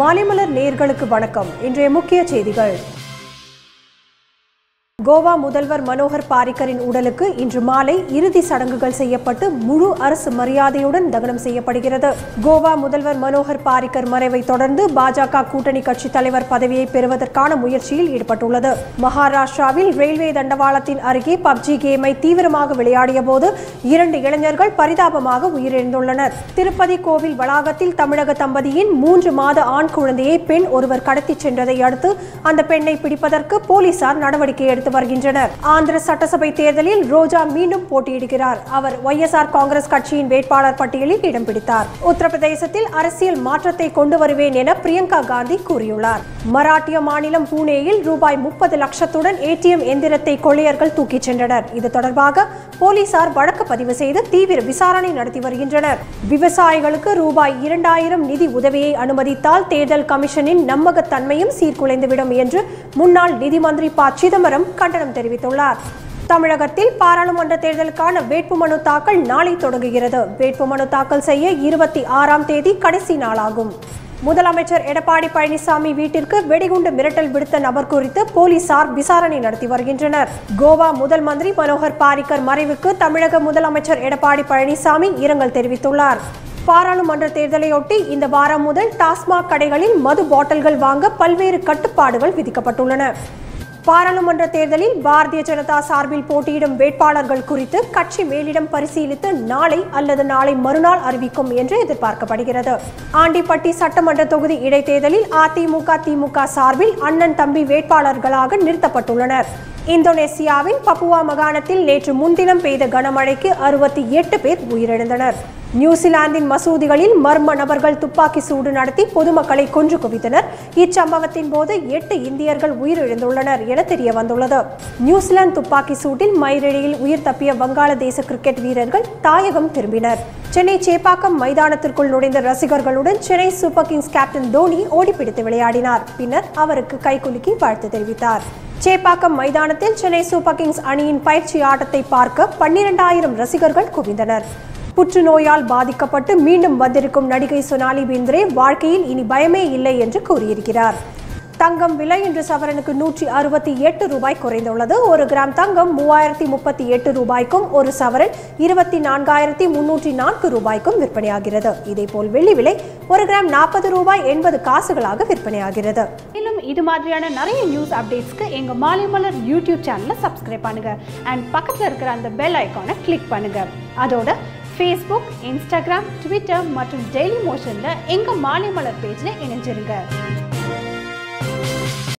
மாலைமலர் நேர்களுக்கு வணக்கம். இன்றைய முக்கிய செய்திகள். கோவா முதல்வர் மனோகர் பாரிக்கரின் உடலுக்கு இன்று மாலை இறுதி சடங்குகள் செய்யப்பட்டு முழு அரசு மரியாதையுடன் தகனம் செய்யப்படுகிறது. கோவா முதல்வர் மனோகர் பாரிக்கர் மறைவை தொடர்ந்து பாஜக கூட்டணி கட்சி தலைவர் பதவியை பெறுவதற்கான முயற்சியில் ஈடுபட்டுள்ளது. மகாராஷ்டிராவில் ரயில்வே தண்டவாளத்தின் அருகே பப்ஜி கேமை தீவிரமாக விளையாடிய போது இரண்டு இளைஞர்கள் பரிதாபமாக உயிரிழந்துள்ளனர். திருப்பதி கோவில் வளாகத்தில் தமிழக தம்பதியின் மூன்று மாத ஆண் குழந்தையை பெண் ஒருவர் கடத்திச் சென்றதை அடுத்து அந்த பெண்ணை பிடிப்பதற்கு போலீசார் நடவடிக்கை எடுத்து வருகின்றனர். ஆந்திர சட்டசபை தேர்தலில் ரோஜா மீண்டும் போட்டியிடுகிறார். அவர் ஒய்எஸ்ஆர் காங்கிரஸ் கட்சியின் வேட்பாளர் பட்டியலில் இடம் பிடித்தார். உத்தரப்பிரதேசத்தில் அரசியல் மாற்றத்தை கொண்டு வருவேன் என பிரியங்கா காந்தி கூறியுள்ளார். மராட்டிய மாநிலம் பூனேயில் ரூபாய் முப்பது லட்சத்துடன் ஏடிஎம் எந்திரத்தை கொள்ளையர்கள் தூக்கிச் சென்றனர். இது தொடர்பாக போலீசார் வழக்கு பதிவு செய்து தீவிர விசாரணை நடத்தி வருகின்றனர். விவசாயிகளுக்கு ரூபாய் இரண்டாயிரம் நிதி உதவியை அனுமதித்தால் தேர்தல் கமிஷனின் நம்பகத்தன்மையும் சீர்குலைந்துவிடும் என்று முன்னாள் நிதி மந்திரி ப. சிதம்பரம் கண்டனம் தெரிவித்துள்ளார். தமிழகத்தில் பாராளுமன்ற தேர்தலுக்கான வேட்புமனு தாக்கல் நாளை தொடங்குகிறது. வேட்புமனு தாக்கல் செய்ய இருபத்தி ஆறாம் தேதி கடைசி நாளாகும். முதலமைச்சர் எடப்பாடி பழனிசாமி வீட்டிற்கு வெடிகுண்டு மிரட்டல் விடுத்த நபர் குறித்து போலீசார் விசாரணை நடத்தி வருகின்றனர். கோவா முதல் மந்திரி மனோகர் பாரிக்கர் மறைவுக்கு தமிழக முதலமைச்சர் எடப்பாடி பழனிசாமி இரங்கல் தெரிவித்துள்ளார். பாராளுமன்ற தேர்தலையொட்டி இந்த வாரம் முதல் டாஸ்மாக் கடைகளில் மது பாட்டில்கள் வாங்க பல்வேறு கட்டுப்பாடுகள் விதிக்கப்பட்டுள்ளன. பாராளுமன்ற தேர்தலில் பாரதிய ஜனதா சார்பில் போட்டியிடும் வேட்பாளர்கள் குறித்து கட்சி மேலிடம் பரிசீலித்து நாளை அல்லது நாளை மறுநாள் அறிவிக்கும் என்று எதிர்பார்க்கப்படுகிறது. ஆண்டிப்பட்டி சட்டமன்ற தொகுதி இடைத்தேர்தலில் அதிமுக திமுக சார்பில் அண்ணன் தம்பி வேட்பாளர்களாக நிறுத்தப்பட்டுள்ளனர். இந்தோனேசியாவின் பப்புவா மாகாணத்தில் நேற்று முன்தினம் பெய்த கனமழைக்கு அறுபத்தி எட்டு பேர் உயிரிழந்தனர். நியூசிலாந்தின் மசூதிகளில் மர்ம நபர்கள் துப்பாக்கி சூடு நடத்தி பொதுமக்களை கொன்று குவித்தனர். இச்சம்பவத்தின் போது எட்டு இந்தியர்கள் உயிரிழந்துள்ளனர் என தெரிய வந்துள்ளது நியூசிலாந்து துப்பாக்கி சூட்டில் மயிரிழையில் உயிர் தப்பிய வங்காளதேச கிரிக்கெட் வீரர்கள் தாயகம் திரும்பினர். சென்னை சேப்பாக்கம் மைதானத்திற்குள் நுழைந்த ரசிகர்களுடன் Chennai Super Kings captain Dhoni ஓடிப்பிடித்து விளையாடினார். பின்னர் அவருக்கு கைகுலுக்கி வாழ்த்து தெரிவித்தார். சேப்பாக்கம் மைதானத்தில் சென்னை சூப்பர் கிங்ஸ் அணியின் பயிற்சி ஆட்டத்தை பார்க்க பன்னிரண்டாயிரம் ரசிகர்கள் குவிந்தனர். புற்றுநோயால் பாதிக்கப்பட்டு மீண்டும் வந்திருக்கும் நடிகை சொனாலி பிந்திரே வாழ்க்கையில் இனி பயமே இல்லை என்று கூறியிருக்கிறார். தங்கம் விலை இன்று சவரனுக்கு நூற்றி அறுபத்தி எட்டு ரூபாய் குறைந்துள்ளது. ஒரு கிராம் தங்கம் மூவாயிரத்தி முப்பத்தி எட்டு ரூபாய்க்கும் ஒரு சவரன் இருபத்தி நான்காயிரத்தி முன்னூற்றி நான்கு ரூபாய்க்கும் விற்பனையாகிறது. இதேபோல் வெள்ளி விலை ஒரு கிராம் நாற்பது ரூபாய் எண்பது காசுகளாக விற்பனையாகிறது. மேலும் இது மாதிரியான நிறைய நியூஸ் அப்டேட்ஸ்க்கு எங்க மாலைமலர் யூடியூப் சேனலை சப்ஸ்கிரைப் பண்ணுங்க. அண்ட் பக்கத்துல இருக்கிற அந்த பெல் ஐக்கானை கிளிக் பண்ணுங்க. அதோட ஃபேஸ்புக் இன்ஸ்டாகிராம் ட்விட்டர் மற்றும் டெய்லி மோஷனில் எங்கள் மாலை மலர் பேஜில் இணைஞ்சிருங்க.